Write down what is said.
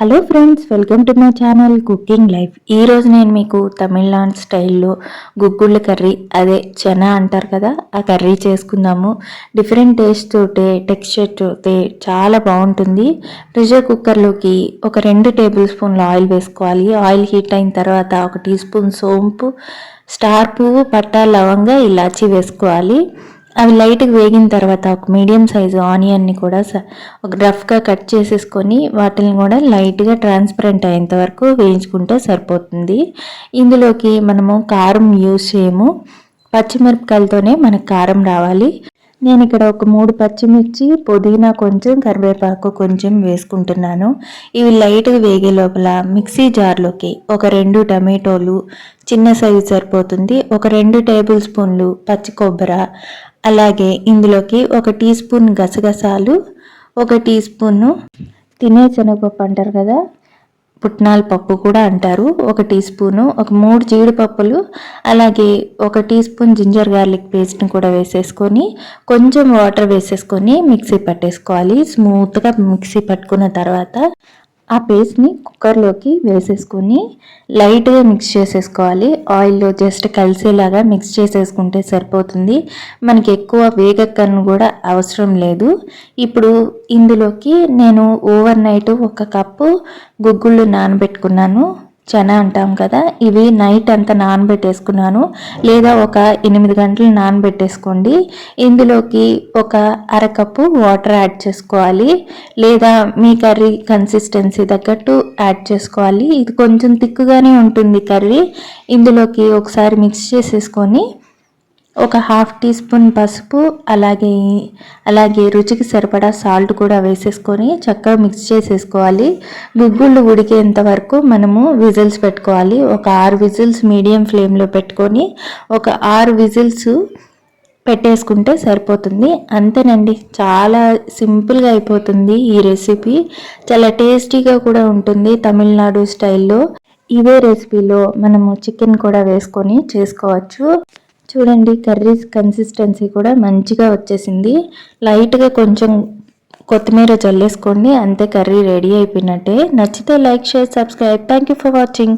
Hello friends welcome to my channel cooking life ఈరోజు నేను మీకు తమిళనాడు స్టైల్లో గుగ్గుళ్ళ కర్రీ అదే చెనా అంటారు కదా ఆ కర్రీ చేసుకుందాము. డిఫరెంట్ టేస్ట్ తోటే టెక్స్చర్ తోటే చాలా బాగుంటుంది. ప్రెషర్ కుక్కర్లోకి ఒక రెండు టేబుల్ స్పూన్లు ఆయిల్ వేసుకోవాలి. ఆయిల్ హీట్ అయిన తర్వాత ఒక టీ స్పూన్ సోంపు స్టార్ పువ్వు పట్టా లవంగా ఇలాచి వేసుకోవాలి. అవి లైట్గా వేగిన తర్వాత ఒక మీడియం సైజు ఆనియన్ని కూడా ఒక రఫ్గా కట్ చేసేసుకొని వాటిని కూడా లైట్గా ట్రాన్స్పరెంట్ అయ్యేంత వరకు వేయించుకుంటే సరిపోతుంది. ఇందులోకి మనము కారం యూజ్ చేయము. పచ్చిమిరపకాయలతోనే మనకు కారం రావాలి. నేను ఇక్కడ ఒక మూడు పచ్చిమిర్చి పుదీనా కొంచెం కరివేపాకు కొంచెం వేసుకుంటున్నాను. ఇవి లైట్గా వేగే లోపల మిక్సీ జార్లోకి ఒక రెండు టమాటోలు చిన్న సైజు సరిపోతుంది. ఒక రెండు టేబుల్ స్పూన్లు పచ్చి కొబ్బరి అలాగే ఇందులోకి ఒక టీ స్పూన్ గసగసాలు ఒక టీ స్పూను తినే శనగపప్పు అంటారు కదా పుట్నాల పప్పు కూడా అంటారు. ఒక టీ స్పూను ఒక మూడు జీడిపప్పులు అలాగే ఒక టీ స్పూన్ జింజర్ గార్లిక్ పేస్ట్ని కూడా వేసేసుకొని కొంచెం వాటర్ వేసేసుకొని మిక్సీ పట్టేసుకోవాలి. స్మూత్గా మిక్సీ పట్టుకున్న తర్వాత ఆ పేస్ట్ని కుక్కర్లోకి వేసేసుకొని లైట్గా మిక్స్ చేసేసుకోవాలి. ఆయిల్లో జస్ట్ కలిసేలాగా మిక్స్ చేసేసుకుంటే సరిపోతుంది. మనకి ఎక్కువ వేగక్కను కూడా అవసరం లేదు. ఇప్పుడు ఇందులోకి నేను ఓవర్ నైట్ ఒక కప్పు గుగ్గుళ్ళు నానబెట్టుకున్నాను. చనా అంటాం కదా ఇవి నైట్ అంతా నానబెట్టేసుకున్నాను. లేదా ఒక ఎనిమిది గంటలు నానబెట్టేసుకోండి. ఇందులోకి ఒక అరకప్పు వాటర్ యాడ్ చేసుకోవాలి. లేదా మీ కర్రీ కన్సిస్టెన్సీ తగ్గట్టు యాడ్ చేసుకోవాలి. ఇది కొంచెం తిక్కుగానే ఉంటుంది కర్రీ. ఇందులోకి ఒకసారి మిక్స్ చేసేసుకొని ఒక హాఫ్ టీ స్పూన్ పసుపు అలాగే అలాగే రుచికి సరిపడా సాల్ట్ కూడా వేసేసుకొని చక్కగా మిక్స్ చేసేసుకోవాలి. గుగ్గుళ్ళు ఉడికేంత వరకు మనము విజిల్స్ పెట్టుకోవాలి. ఒక ఆరు విజిల్స్ మీడియం ఫ్లేమ్లో పెట్టుకొని ఒక ఆరు విజిల్స్ పెట్టేసుకుంటే సరిపోతుంది. అంతేనండి. చాలా సింపుల్గా అయిపోతుంది ఈ రెసిపీ. చాలా టేస్టీగా కూడా ఉంటుంది తమిళనాడు స్టైల్లో. ఇదే రెసిపీలో మనము చికెన్ కూడా వేసుకొని చేసుకోవచ్చు. చూడండి కర్రీస్ కన్సిస్టెన్సీ కూడా మంచిగా వచ్చేసింది. లైట్గా కొంచెం కొత్తిమీర చల్లేసుకోండి అంతే కర్రీ రెడీ అయిపోయినట్టే. నచ్చితే like share subscribe thank you for watching